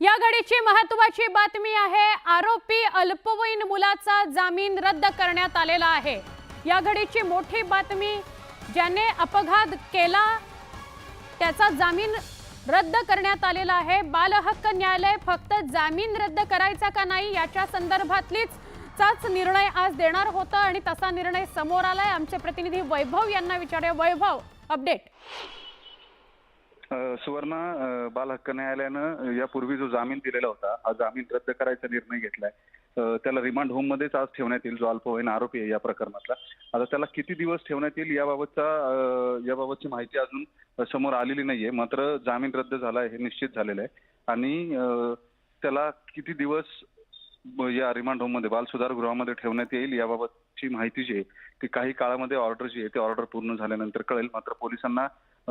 या घडीची महत्वाची बातमी आहे आरोपी अल्पवयीन मुलाचा जामीन रद्द करण्यात आलेला आहे. या घडीची मोठी बातमी ज्याने अपघात केला त्याचा जामीन रद्द करण्यात आलेला आहे. बालहक्क न्यायालय फक्त जामीन रद्द करायचा का नाही याच्या संदर्भातलीच चाच निर्णय आज देणार होतं आणि तसा निर्णय समोर आलाय. आमचे प्रतिनिधी वैभव यांना विचारूया. वैभव अपडेट. सुवर्ण बालहक्क बाल हक्क न्यायालयानं यापूर्वी जो जामीन दिलेला होता हा जामीन रद्द करायचा निर्णय घेतलाय. त्याला रिमांड होम मध्येच आज ठेवण्यात येईल जो अल्पवयीन आरोपी आहे या प्रकरणातला. आता त्याला किती दिवस ठेवण्यात येईल याबाबतचा याबाबतची माहिती अजून समोर आलेली नाहीये. मात्र जामीन रद्द झाला हे निश्चित झालेलं आहे. आणि त्याला किती दिवस या रिमांड होममध्ये बाल सुधार गृहामध्ये ठेवण्यात येईल याबाबतची माहिती जी आहे ती काही काळामध्ये ऑर्डर जी आहे ती ऑर्डर पूर्ण झाल्यानंतर कळेल. मात्र पोलिसांना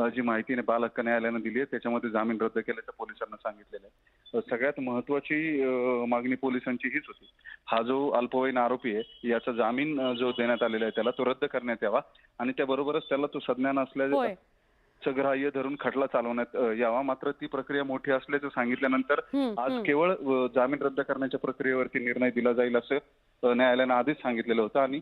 जी माहिती ने बाल हक्क न्यायालयानं दिली आहे त्याच्यामध्ये जामीन रद्द केल्याचं पोलिसांना सांगितलेलं आहे. सगळ्यात महत्वाची मागणी पोलिसांची हीच होती. हा जो अल्पवयीन आरोपी आहे याचा जामीन जो देण्यात आलेला आहे त्याला तो रद्द करण्यात यावा आणि त्याबरोबरच त्याला तो सज्ञान असल्या होय. ग्राह्य धरून खटला चालवण्यात यावा. मात्र ती प्रक्रिया मोठी असल्याचं सांगितल्यानंतर आज. केवळ जामीन रद्द करण्याच्या प्रक्रियेवरती निर्णय दिला जाईल असं न्यायालयानं आधीच सांगितलेलं होतं आणि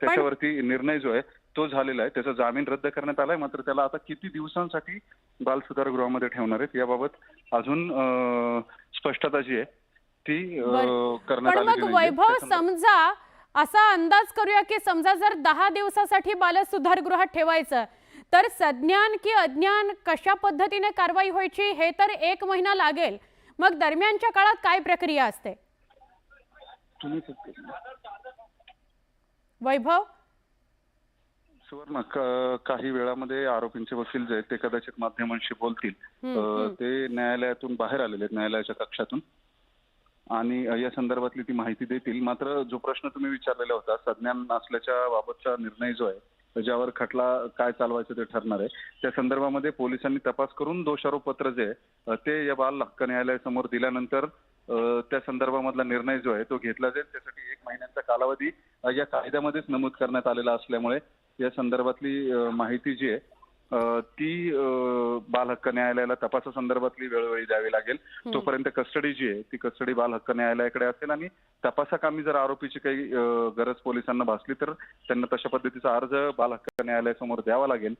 त्याच्यावरती निर्णय जो आहे तो झालेला आहे. त्याचा जामीन रद्द करण्यात आलाय. मात्र त्याला आता किती दिवसांसाठी बाल सुधारगृहामध्ये ठेवणार आहेत याबाबत अजून स्पष्टता जी आहे ती. करण्यात नाहीये. वैभव समजा असा अंदाज करूया की समजा जर दहा दिवसासाठी बाल सुधारगृहात ठेवायचं तर सज्ञान की अज्ञान कशा पद्धतीने कारवाई व्हायची हे तर एक महिना लागेल. मग दरम्यानच्या काळात काय प्रक्रिया असते? वैभव? सुवर्ण क- काही वेळामध्ये आरोपींचे वकील जे आहेत ते कदाचित माध्यमांशी बोलतील. ते न्यायालयातून बाहेर आलेले आहेत न्यायालयाच्या कक्षातून. आणि या संदर्भातली ती माहिती देतील. मात्र जो प्रश्न तुम्ही विचारलेला होता सज्ञान असल्याच्या बाबतचा निर्णय जो आहे ज्यावर खटला काय चालवायचं ते ठरणार आहे. त्या संदर्भामध्ये पोलिसांनी तपास करून दोषारोपपत्र जे ते या बाल हक्क न्यायालयासमोर दिल्यानंतर त्या संदर्भामधला निर्णय जो आहे तो घेतला जाईल. त्यासाठी एक महिन्यांचा कालावधी या कायद्यामध्येच नमूद करण्यात आलेला असल्यामुळे या संदर्भातली माहिती जी आहे ती अ, बाल हक्क न्यायालयाला तपासासंदर्भातली वेळोवेळी द्यावी लागेल. तोपर्यंत कस्टडी जी आहे ती कस्टडी बाल हक्क न्यायालयाकडे असेल आणि तपासाकामी जर आरोपीची काही गरज पोलिसांना भासली तर त्यांना तशा पद्धतीचा अर्ज बाल हक्क न्यायालयासमोर द्यावा लागेल.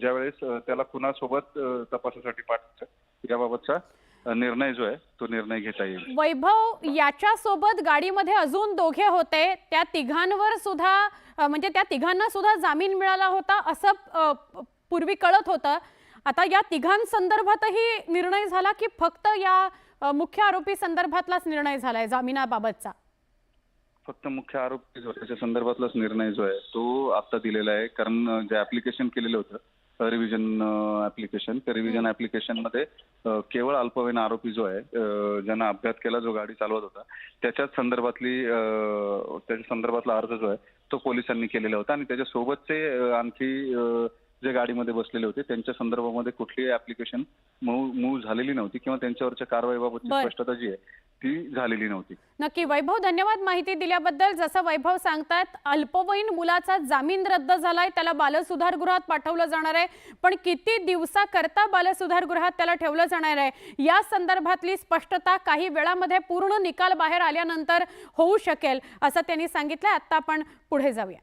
ज्यावेळेस त्याला कुणासोबत तपासासाठी पाठवायचं याबाबतचा निर्णय जो आहे तो निर्णय घेता येईल. वैभव याच्या सोबत गाडीमध्ये अजून दोघे होते. त्या तिघांवर सुद्धा म्हणजे त्या तिघांना सुद्धा जामीन मिळाला होता असं पूर्वी कळत होतं. आता या तिघांसंदर्भातही निर्णय झाला की फक्त या मुख्य आरोपी संदर्भातलाच निर्णय झालाय जामिनाबाबतचा? फक्त मुख्य आरोपी जो त्याच्या संदर्भातलाच निर्णय जो आहे तो आता दिलेला आहे. कारण जे ऍप्लिकेशन केलेलं होतं रिव्हिजन ऍप्लिकेशन uh, त्या रिव्हिजन ऍप्लिकेशनमध्ये uh, केवळ अल्पवयीन आरोपी जो आहे uh, ज्यांना अपघात केला जो गाडी चालवत होता त्याच्याच संदर्भातली त्याच्या संदर्भातला अर्ज जो आहे तो पोलिसांनी केलेला होता. आणि त्याच्या सोबतचे आणखी जे गाडीमध्ये बसलेले होते त्यांच्या संदर्भामध्ये कुठलीही ऍप्लिकेशन मूव झालेली नव्हती किंवा त्यांच्यावरच्या कारवाईबाबतची. स्पष्टता जी आहे ती झालेली नव्हती. नक्की. वैभव धन्यवाद माहिती दिल्याबद्दल. जसं वैभव सांगतात अल्पवयीन मुलाचा जामीन रद्द झालाय त्याला बालसुधारगृहात पाठवलं जाणार आहे. पण किती दिवसाकरता बालसुधारगृहात त्याला ठेवलं जाणार आहे? या संदर्भातली स्पष्टता काही वेळामध्ये पूर्ण निकाल बाहेर आल्यानंतर होऊ शकेल असं त्यांनी सांगितलं आता आपण पुढे जाऊया.